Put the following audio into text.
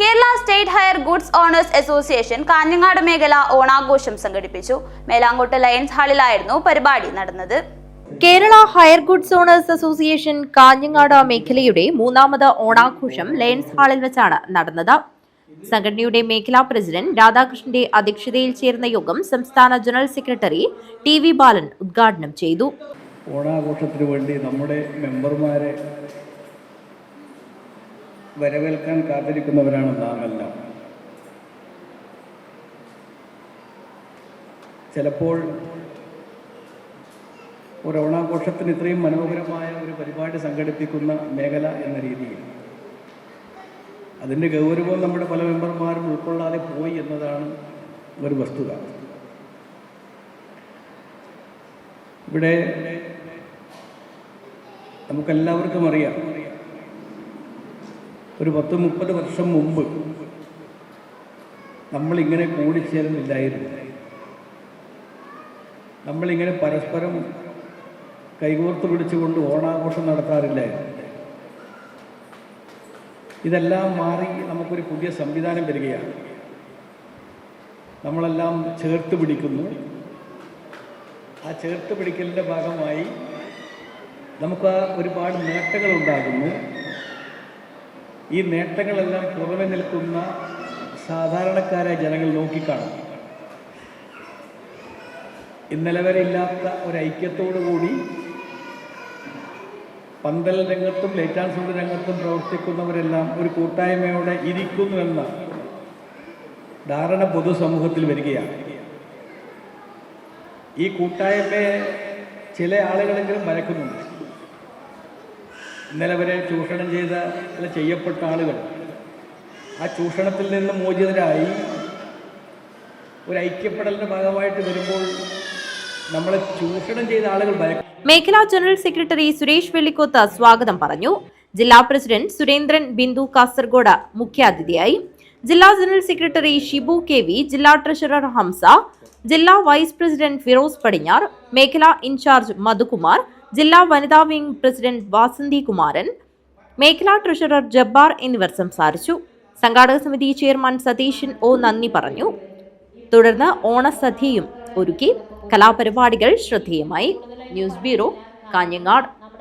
Kerala state hire goods owners association Kanhangad മേഖല ഓണാഘോഷം സംഘടിപ്പിച്ചു. മേലാങ്കോട്ട് ലയൺസ് ഹാളിലായിരുന്നു പരിപാടി നടന്നത്. Kerala hire goods owners association Kanhangad മേഖലയുടെ മൂന്നാമത് ഓണാഘോഷം ലയൻസ് ഹാളിൽ വെച്ചാണ് നടന്നത്. സംഘടനയുടെ മേഖലാ പ്രസിഡന്റ് രാധാകൃഷ്ണന്റെ അധ്യക്ഷതയിൽ ചേർന്ന യോഗം സംസ്ഥാന general secretary T V Balan ഉദ്ഘാടനം ചെയ്തു. ഓണാഘോഷത്തിന് വേണ്ടി നമ്മുടെ മെമ്പർമാരെ വരവേൽക്കാൻ കാത്തിരിക്കുന്നവരാണ് നാം എല്ലാം ചിലപ്പോൾ ഒരു ഓണാഘോഷത്തിന് ഇത്രയും മനോഹരമായ ഒരു പരിപാടി സംഘടിപ്പിക്കുന്ന മേഖല എന്ന രീതിയിൽ. അതിന്റെ ഗൗരവം നമ്മുടെ പല മെമ്പർമാരും ഉൾക്കൊള്ളാതെ പോയി എന്നതാണ് ഒരു വസ്തുത. ഇവിടെ നമുക്കെല്ലാവർക്കും അറിയാം ഒരു പത്ത് മുപ്പത് വർഷം മുമ്പ് നമ്മളിങ്ങനെ കൂടിച്ചേരുന്നില്ലായിരുന്നു നമ്മളിങ്ങനെ പരസ്പരം കൈകോർത്ത് പിടിച്ചുകൊണ്ട് ഓണാഘോഷം നടത്താറില്ലായിരുന്നു. ഇതെല്ലാം മാറി നമുക്കൊരു പുതിയ സംവിധാനം വരികയാണ്. നമ്മളെല്ലാം ചേർത്ത് പിടിക്കുന്നു. ആ ചേർത്ത് പിടിക്കലിന്റെ ഭാഗമായി നമുക്ക് ഒരുപാട് നേട്ടങ്ങൾ ഉണ്ടാകുന്നു ഈ നേട്ടങ്ങളെല്ലാം പുറമെ നിൽക്കുന്ന സാധാരണക്കാരായ ജനങ്ങൾ നോക്കിക്കാണും. ഇന്നലെ വരെ ഇല്ലാത്ത ഒരു ഐക്യത്തോടു കൂടി പന്തൽ രംഗത്തും ലൈറ്റ് ആൻഡ് രംഗത്തും പ്രവർത്തിക്കുന്നവരെല്ലാം ഒരു കൂട്ടായ്മയോടെ ഇരിക്കുന്നുവെന്ന ധാരണ പൊതുസമൂഹത്തിൽ വരികയാണ്. ഈ കൂട്ടായ്മയെ ചില ആളുകളെങ്കിലും ഭയക്കുന്നുണ്ട് ഇന്നലെ വരെ ചൂഷണം ചെയ്ത അല്ല ചെയ്യപ്പെട്ട ആളുകൾ. ആ ചൂഷണത്തിൽ നിന്ന് മോചിതരായി ഒരു ഐക്യപ്പെടലിന്റെ ഭാഗമായിട്ട് വരുമ്പോൾ നമ്മളെ ചൂഷണം ചെയ്ത ആളുകൾ മേഖലാ ജനറൽ സെക്രട്ടറി സുരേഷ് വെള്ളിക്കോത്ത് സ്വാഗതം പറഞ്ഞു. ജില്ലാ പ്രസിഡന്റ് സുരേന്ദ്രൻ ബിന്ദു കാസർഗോഡ് മുഖ്യാതിഥിയായി. ജില്ലാ general secretary Shibu K V ജില്ലാ ട്രഷറർ ഹംസ ജില്ലാ വൈസ് പ്രസിഡന്റ് ഫിറോസ് പടിഞ്ഞാർ മേഖലാ ഇൻചാർജ് മധുകുമാർ ജില്ലാ വനിതാ വിംഗ് പ്രസിഡന്റ് വാസന്തി കുമാരൻ മേഖലാ ട്രഷറർ ജബ്ബാർ എന്നിവർ സംസാരിച്ചു. സംഘാടക സമിതി ചെയർമാൻ സതീശൻ ഒ നന്ദി പറഞ്ഞു. തുടർന്ന് ഓണസദ്യയും ഒരുക്കി. കലാപരിപാടികൾ ശ്രദ്ധേയമായി. News bureau Kanhangad.